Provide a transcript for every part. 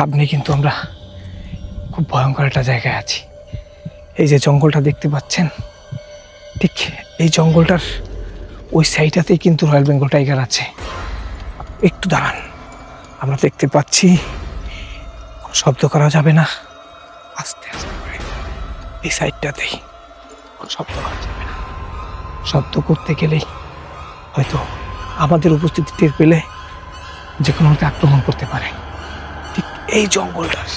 সামনে কিন্তু আমরা খুব ভয়ঙ্কর একটা জায়গায় আছি। এই যে জঙ্গলটা দেখতে পাচ্ছেন, ঠিক এই জঙ্গলটার ওই সাইডটাতেই কিন্তু রয়্যাল বেঙ্গল টাইগার আছে। একটু দাঁড়ান, আমরা দেখতে পাচ্ছি, কোনো শব্দ করা যাবে না। আস্তে আস্তে করে এই সাইডটাতেই কোনো শব্দ করা যাবে না। শব্দ করতে গেলেই হয়তো আমাদের উপস্থিতি টের পেলে যে কোনো আক্রমণ করতে পারে। এই জঙ্গলটার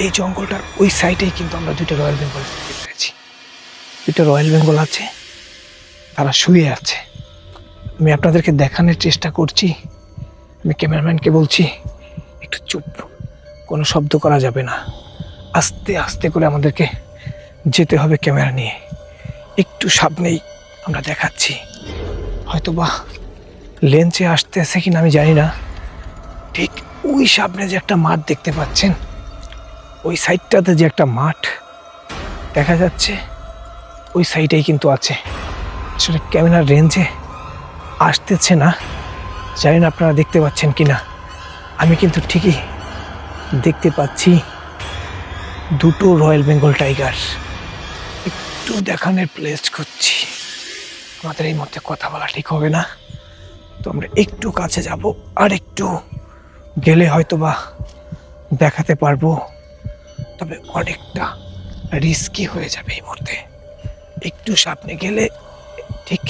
এই জঙ্গলটার ওই সাইডেই কিন্তু আমরা দুটো রয়্যাল বেঙ্গল পেয়েছি। দুটো রয়্যাল বেঙ্গল আছে, তারা শুয়ে আছে। আমি আপনাদেরকে দেখানোর চেষ্টা করছি, আমি ক্যামেরাম্যানকে বলছি, একটু চুপ, কোনো শব্দ করা যাবে না। আস্তে আস্তে করে আমাদেরকে যেতে হবে ক্যামেরা নিয়ে। একটু সামনেই আমরা দেখাচ্ছি। হয়তো বা লেন্সে আসতেছে কিনা আমি জানি না। ঠিক ওই সামনে যে একটা মাঠ দেখতে পাচ্ছেন, ওই সাইডটাতে যে একটা মাঠ দেখা যাচ্ছে, ওই সাইডেই কিন্তু আছে। আসলে ক্যামেরার রেঞ্জে আসতেছে না, জানি না আপনারা দেখতে পাচ্ছেন কি না আমি কিন্তু ঠিকই দেখতে পাচ্ছি দুটো রয়্যাল বেঙ্গল টাইগার। একটু দেখানোর প্লেস করছি আমাদের এই মধ্যে কথা বলা ঠিক হবে না। তো আমরা একটু কাছে যাব আর একটু গেলে হয়তো বা দেখাতে পারব। তবে অনেকটা রিস্কি হয়ে যাবে এই মুহূর্তে। একটু সামনে গেলে ঠিক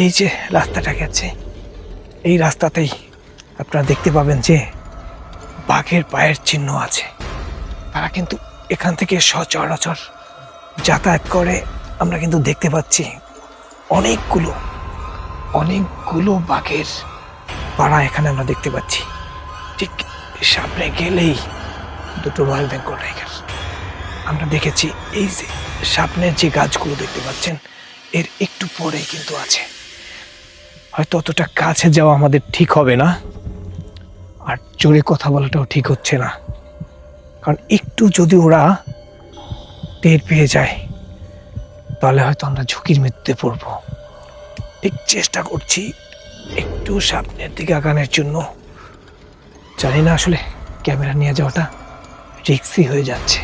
এই যে রাস্তাটা গেছে, এই রাস্তাতেই আপনারা দেখতে পাবেন যে বাঘের পায়ের চিহ্ন আছে। তারা কিন্তু এখান থেকে সচরাচর যাতায়াত করে। আমরা কিন্তু দেখতে পাচ্ছি অনেকগুলো অনেকগুলো বাঘের পাড়া এখানে আমরা দেখতে পাচ্ছি। ঠিক সামনে গেলেই দুটো রয়্যাল বেঙ্গল টাইগার আমরা দেখেছি এই যে সামনের যে গাছগুলো দেখতে পাচ্ছেন, এর একটু পরেই কিন্তু আছে। হয়তো অতটা কাছে যাওয়া আমাদের ঠিক হবে না, আর জোরে কথা বলাটাও ঠিক হচ্ছে না। কারণ একটু যদি ওরা টের পেয়ে যায়, তাহলে হয়তো আমরা ঝুঁকির মৃত্যুতে পড়ব। ঠিক চেষ্টা করছি একটু সামনের দিকে আগানোর জন্য। জানি না আসলে ক্যামেরা নিয়ে যাওয়াটা রিক্সি হয়ে যাচ্ছে।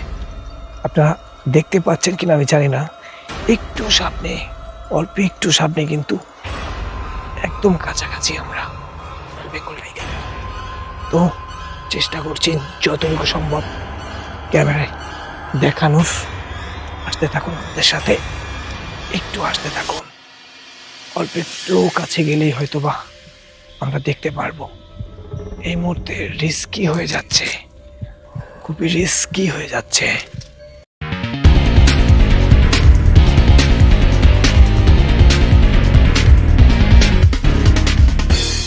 আপনারা দেখতে পাচ্ছেন কিনা আমি জানি না। একটু সামনে, অল্প একটু সামনে কিন্তু একদম কাছাকাছি আমরা তো চেষ্টা করছি যতটুকু সম্ভব ক্যামেরায় দেখানোর। আসতে থাকুন আমাদের সাথে, একটু আসতে থাকুন। অল্প একটু কাছে গেলেই হয়তো বা আমরা দেখতে পারব। এই মুহূর্তে রিস্কি হয়ে যাচ্ছে। খুবই রিস্কি হয়ে যাচ্ছে।